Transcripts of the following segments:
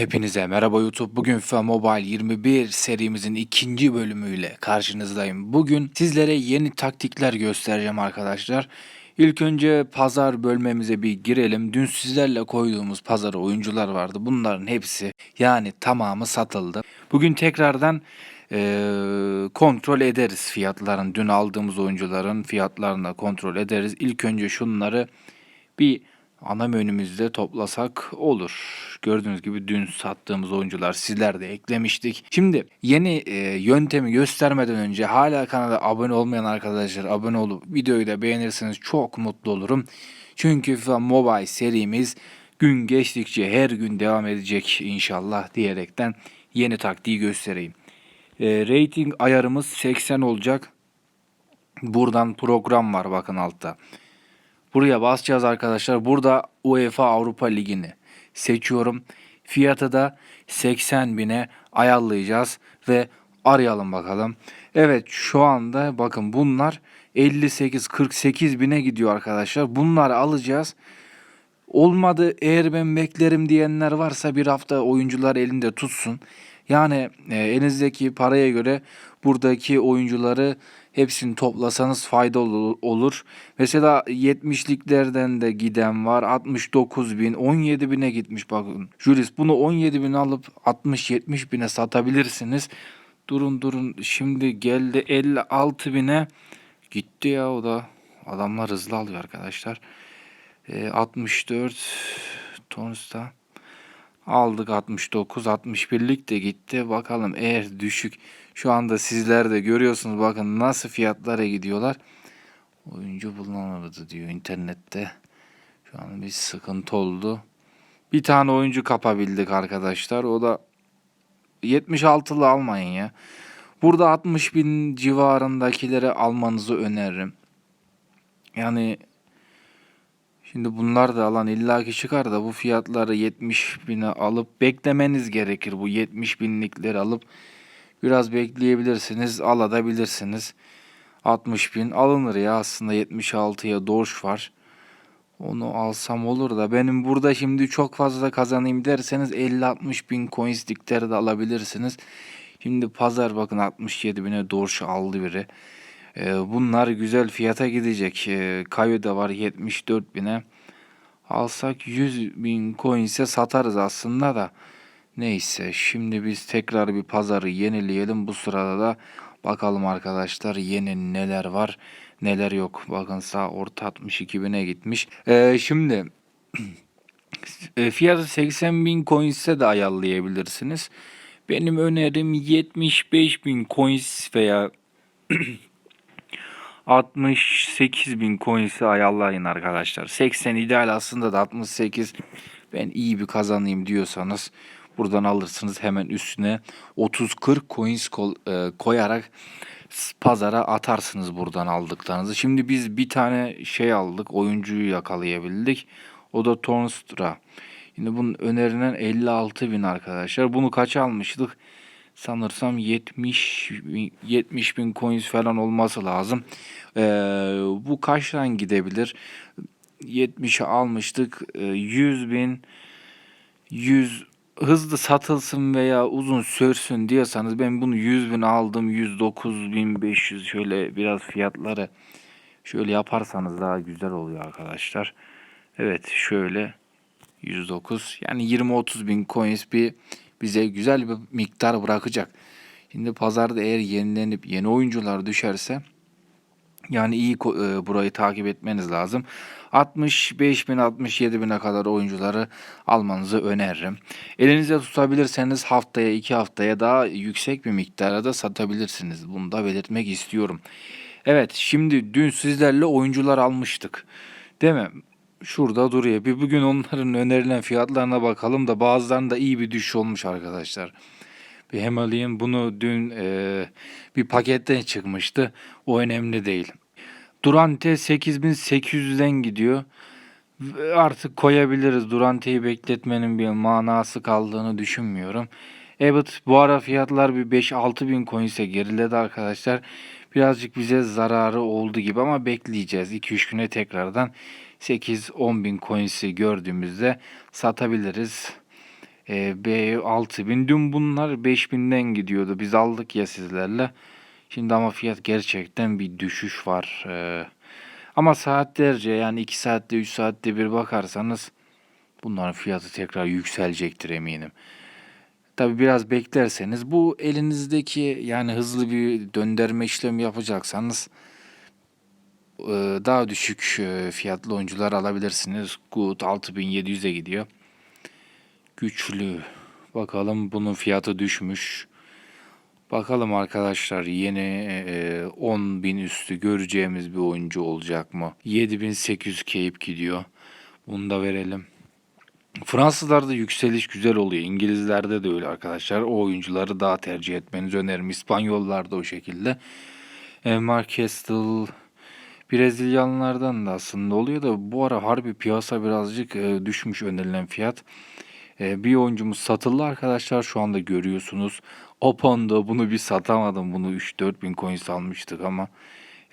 Hepinize merhaba YouTube. Bugün FIFA Mobile 21 serimizin ikinci bölümüyle karşınızdayım. Bugün sizlere yeni taktikler göstereceğim arkadaşlar. İlk önce pazar bölmemize bir girelim. Dün sizlerle koyduğumuz pazara oyuncular vardı. Bunların hepsi yani tamamı satıldı. Bugün tekrardan eee, kontrol ederiz fiyatların. Dün aldığımız oyuncuların fiyatlarını kontrol ederiz. İlk önce şunları bir ana menümüzde toplasak olur. Gördüğünüz gibi dün sattığımız oyuncular sizler de eklemiştik. Şimdi yeni e, yöntemi göstermeden önce hala kanala abone olmayan arkadaşlar abone olup videoyu da beğenirseniz çok mutlu olurum. Çünkü FIFA Mobile serimiz gün geçtikçe her gün devam edecek inşallah diyerekten yeni taktiği göstereyim. E, rating ayarımız 80 olacak. Buradan program var bakın altta. Buraya basacağız arkadaşlar. Burada UEFA Avrupa Ligi'ni seçiyorum. Fiyatı da 80 bine ayarlayacağız ve arayalım bakalım. Evet şu anda bakın bunlar 58-48 bine gidiyor arkadaşlar. Bunları alacağız. Olmadı eğer ben beklerim diyenler varsa bir hafta oyuncular elinde tutsun. Yani e, elinizdeki paraya göre buradaki oyuncuları hepsini toplasanız faydalı olur. Mesela 70'liklerden de giden var. 69 bin, 17 bine gitmiş bakın. Juris bunu 17 bin alıp 60-70 bine satabilirsiniz. Durun durun şimdi geldi 56 bine gitti ya o da. Adamlar hızlı alıyor arkadaşlar. E, 64 Tons'ta aldık 69 61'lik de gitti. Bakalım eğer düşük şu anda sizler de görüyorsunuz bakın nasıl fiyatlara gidiyorlar. Oyuncu bulunamadı diyor internette. Şu an bir sıkıntı oldu. Bir tane oyuncu kapabildik arkadaşlar. O da 76'lı almayın ya. Burada 60 bin civarındakileri almanızı öneririm. Yani Şimdi bunlar da alan illaki çıkar da bu fiyatları 70 bine alıp beklemeniz gerekir. Bu 70 binlikleri alıp biraz bekleyebilirsiniz, alabilirsiniz. 60 bin alınır ya aslında 76'ya Dorş var. Onu alsam olur da benim burada şimdi çok fazla kazanayım derseniz 50-60 bin coinslikleri de alabilirsiniz. Şimdi pazar bakın 67 bine Dorş aldı biri. Ee, bunlar güzel fiyata gidecek. Ee, Kayo da var 74 bine. Alsak 100 bin coins'e satarız aslında da. Neyse şimdi biz tekrar bir pazarı yenileyelim. Bu sırada da bakalım arkadaşlar yeni neler var neler yok. Bakın sağ orta 62 bine gitmiş. Ee, şimdi e, fiyatı 80 bin coins'e de ayarlayabilirsiniz. Benim önerim 75 bin coins veya 68 bin coins'i ayarlayın arkadaşlar. 80 ideal aslında da 68 ben iyi bir kazanayım diyorsanız buradan alırsınız hemen üstüne 30-40 coins e, koyarak pazara atarsınız buradan aldıklarınızı. Şimdi biz bir tane şey aldık oyuncuyu yakalayabildik. O da Tornstra. Şimdi bunun önerilen 56 bin arkadaşlar. Bunu kaç almıştık? Sanırsam 70 bin- 70 bin coins falan olması lazım. Ee, bu kaçtan gidebilir? 70'e almıştık. Ee, 100 bin 100 hızlı satılsın veya uzun sürsün diyorsanız ben bunu 100 bin aldım 109 bin 500 şöyle biraz fiyatları şöyle yaparsanız daha güzel oluyor arkadaşlar. Evet şöyle 109 yani 20-30 bin coins bir bize güzel bir miktar bırakacak. Şimdi pazarda eğer yenilenip yeni oyuncular düşerse yani iyi e, burayı takip etmeniz lazım. 65 bin 67 bine kadar oyuncuları almanızı öneririm. Elinizde tutabilirseniz haftaya 2 haftaya daha yüksek bir miktara da satabilirsiniz. Bunu da belirtmek istiyorum. Evet şimdi dün sizlerle oyuncular almıştık. Değil mi? Şurada duruyor. Bir bugün onların önerilen fiyatlarına bakalım da bazılarında iyi bir düşüş olmuş arkadaşlar. Bir hem alayım bunu dün e, bir paketten çıkmıştı. O önemli değil. Durante 8800'den gidiyor. Artık koyabiliriz. Durante'yi bekletmenin bir manası kaldığını düşünmüyorum. Evet bu ara fiyatlar bir 5-6 bin coins'e geriledi arkadaşlar. Birazcık bize zararı oldu gibi ama bekleyeceğiz. 2-3 güne tekrardan 8-10 bin coins'i gördüğümüzde satabiliriz. E, B 6000. Dün bunlar 5000'den gidiyordu. Biz aldık ya sizlerle. Şimdi ama fiyat gerçekten bir düşüş var. E, ama saatlerce yani 2 saatte 3 saatte bir bakarsanız bunların fiyatı tekrar yükselecektir eminim. Tabi biraz beklerseniz bu elinizdeki yani hızlı bir döndürme işlemi yapacaksanız daha düşük e, fiyatlı oyuncular alabilirsiniz. Good 6700'e gidiyor. Güçlü. Bakalım bunun fiyatı düşmüş. Bakalım arkadaşlar yeni e, 10.000 üstü göreceğimiz bir oyuncu olacak mı? 7800 keyip gidiyor. Bunu da verelim. Fransızlarda yükseliş güzel oluyor. İngilizlerde de öyle arkadaşlar. O oyuncuları daha tercih etmenizi öneririm. İspanyollar da o şekilde. E, Mark Castle, Brezilyanlardan da aslında oluyor da bu ara harbi piyasa birazcık e, düşmüş önerilen fiyat. E, bir oyuncumuz satıldı arkadaşlar şu anda görüyorsunuz. Opon'da bunu bir satamadım. Bunu 3-4 bin coins almıştık ama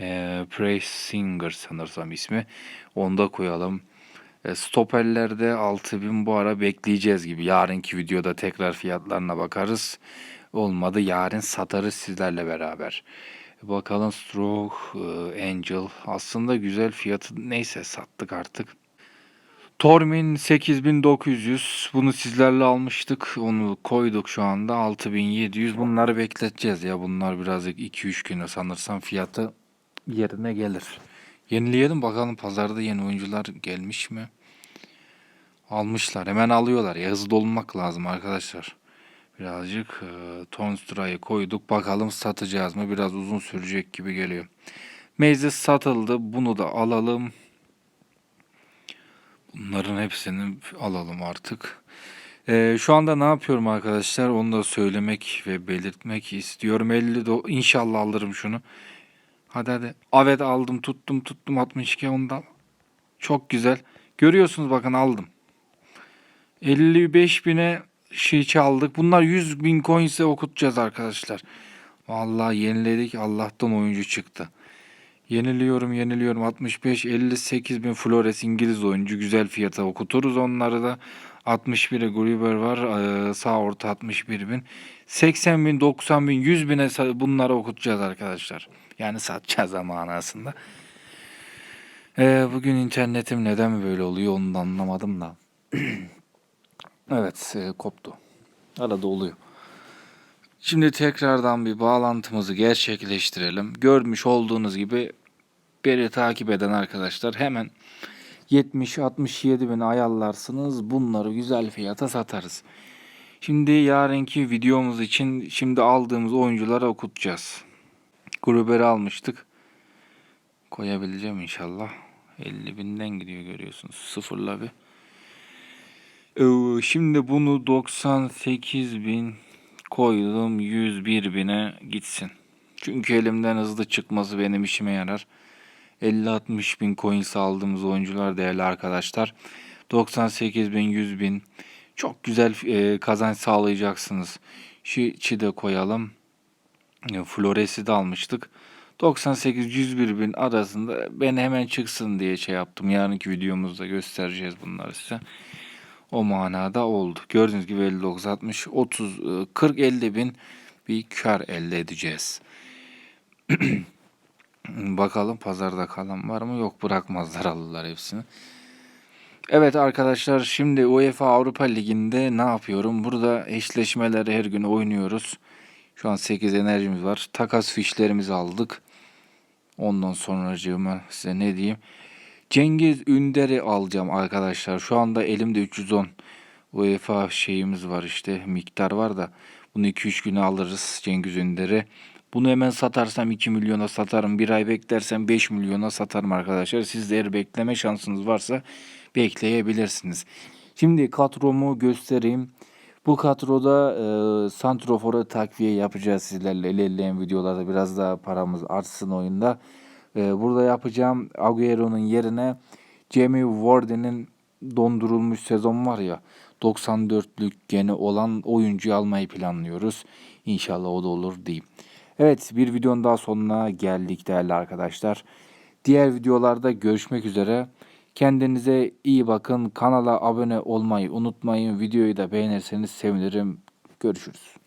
e, Praise Singer sanırsam ismi. Onu da koyalım. E, stoperlerde 6000 bu ara bekleyeceğiz gibi. Yarınki videoda tekrar fiyatlarına bakarız. Olmadı yarın satarız sizlerle beraber. Bakalım Stroke, Angel. Aslında güzel fiyatı neyse sattık artık. Tormin 8900 bunu sizlerle almıştık. Onu koyduk şu anda 6700. Bunları bekleteceğiz ya. Bunlar birazcık 2-3 güne sanırsam fiyatı yerine gelir. Yenileyelim bakalım pazarda yeni oyuncular gelmiş mi? Almışlar. Hemen alıyorlar. Ya hızlı olmak lazım arkadaşlar. Birazcık e, Tonstra'yı koyduk. Bakalım satacağız mı? Biraz uzun sürecek gibi geliyor. Meclis satıldı. Bunu da alalım. Bunların hepsini alalım artık. Ee, şu anda ne yapıyorum arkadaşlar? Onu da söylemek ve belirtmek istiyorum. 50 do inşallah alırım şunu. Hadi hadi. Evet aldım tuttum tuttum 62 ondan. Çok güzel. Görüyorsunuz bakın aldım. 55 bine şey çaldık. Bunlar 100 bin coins'e okutacağız arkadaşlar. Vallahi yeniledik. Allah'tan oyuncu çıktı. Yeniliyorum yeniliyorum 65 58 bin Flores İngiliz oyuncu güzel fiyata okuturuz onları da 61'e Gruber var ee, sağ orta 61 bin 80 bin 90 bin 100 bine bunları okutacağız arkadaşlar yani satacağız ama aslında ee, bugün internetim neden böyle oluyor onu da anlamadım da evet e, koptu arada oluyor Şimdi tekrardan bir bağlantımızı gerçekleştirelim. Görmüş olduğunuz gibi beni takip eden arkadaşlar hemen 70-67 bin ayarlarsınız. Bunları güzel fiyata satarız. Şimdi yarınki videomuz için şimdi aldığımız oyunculara okutacağız. Gruber'i almıştık. Koyabileceğim inşallah. 50 binden gidiyor görüyorsunuz. Sıfırla bir. Ee, Şimdi bunu 98 bin koydum 101 bine gitsin. Çünkü elimden hızlı çıkması benim işime yarar. 50-60 bin coins aldığımız oyuncular değerli arkadaşlar. 98 bin 100 bin çok güzel e, kazanç sağlayacaksınız. Şu de koyalım. E, Flores'i de almıştık. 98-101 bin arasında ben hemen çıksın diye şey yaptım. Yarınki videomuzda göstereceğiz bunları size o manada oldu. Gördüğünüz gibi 59, 60, 30, 40, 50 bin bir kar elde edeceğiz. Bakalım pazarda kalan var mı? Yok bırakmazlar alırlar hepsini. Evet arkadaşlar şimdi UEFA Avrupa Ligi'nde ne yapıyorum? Burada eşleşmeleri her gün oynuyoruz. Şu an 8 enerjimiz var. Takas fişlerimizi aldık. Ondan sonra size ne diyeyim? Cengiz Ünder'i alacağım arkadaşlar. Şu anda elimde 310 UEFA şeyimiz var işte miktar var da bunu 2-3 güne alırız Cengiz Ünder'i. Bunu hemen satarsam 2 milyona satarım. Bir ay beklersem 5 milyona satarım arkadaşlar. Siz de eğer bekleme şansınız varsa bekleyebilirsiniz. Şimdi kadromu göstereyim. Bu kadroda e, Santrofor'a takviye yapacağız sizlerle ilerleyen videolarda biraz daha paramız artsın oyunda. Ee, burada yapacağım Agüero'nun yerine Jamie Warden'in dondurulmuş sezon var ya 94'lük gene olan oyuncuyu almayı planlıyoruz. İnşallah o da olur diyeyim. Evet bir videonun daha sonuna geldik değerli arkadaşlar. Diğer videolarda görüşmek üzere. Kendinize iyi bakın. Kanala abone olmayı unutmayın. Videoyu da beğenirseniz sevinirim. Görüşürüz.